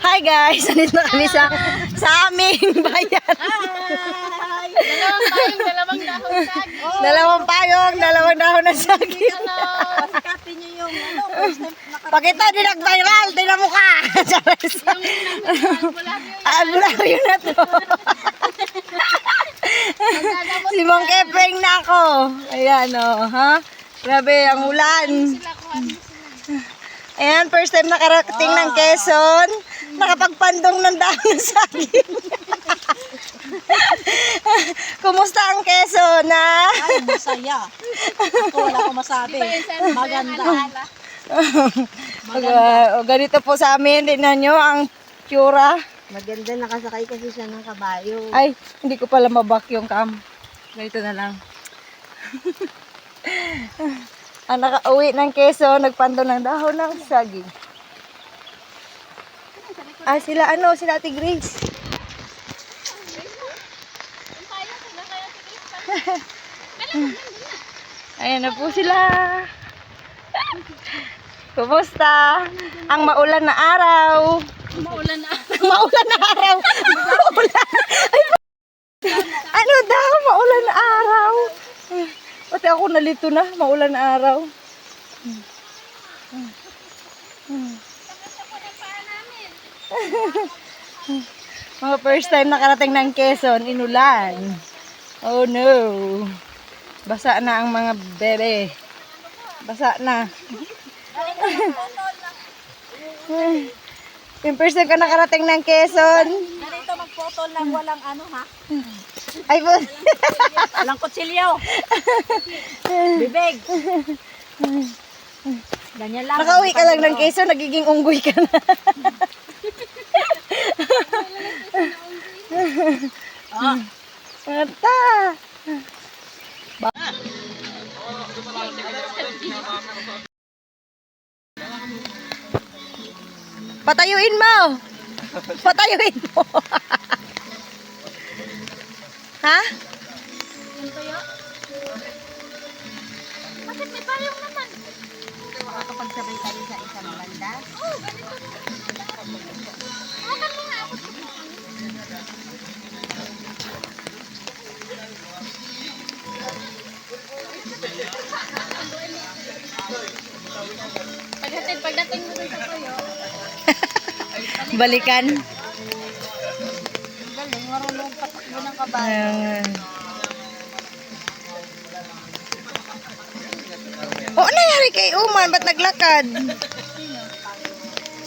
Hi guys! Nandito na kami sa, sa aming bayan. Dalawang tayong dalawang dahon sagi. Dalawang payong, dalawang dahon ng saging. Pasikapin niyo yung ano, first time naka- Pag ito di nag-viral, di na mukha. Charis. Ah, blurry na to. si Mang Kepeng na ako. Ayan o, ha? Grabe, ang ulan. Ayan, first time nakarating ng Quezon. Nakapagpandong ng dahon ng saging. Kumusta ang Quezon, ha? Ay, masaya. Ako, wala akong masabi. Maganda. Uh, ganito po sa amin, tingnan nyo ang tsura. Maganda nakasakay kasi siya ng kabayo. Ay, hindi ko pala mabak yung cam. Ganito na lang. ang nakauwi ng keso, nagpanto ng dahon ng saging. Ah, sila ano, sila Ate Grace. Ayan na po sila. Kumusta? Ang maulan na araw. Maulan na. Maulan na araw. Maulan. Ay, ano daw? Maulan na araw. Pati ako nalito na. Maulan na araw. Mga first time nakarating ng Quezon, inulan. Oh no. Basa na ang mga bebe. Basa na. Yung first time ka nakarating ng Quezon. Magphoto lang, walang ano ha? Ay po. Walang kutsilyo. Bibig. Ganyan lang. Nakauwi ka lang ng Quezon, nagiging unggoy ka na. Ah, Mata. Ba- Patayuin mo. Patayuin mo. ha? Bakit may payong naman? makapagsabay tayo sa isang banda. Oh, ganito na. Hawakan mo nga ako. Pagdating, pagdating mo sa tuyo, Balikan. Galing, marunong patakbo ng kabayo. Ayan. O, ano nangyari kay Uman? Ba't naglakad?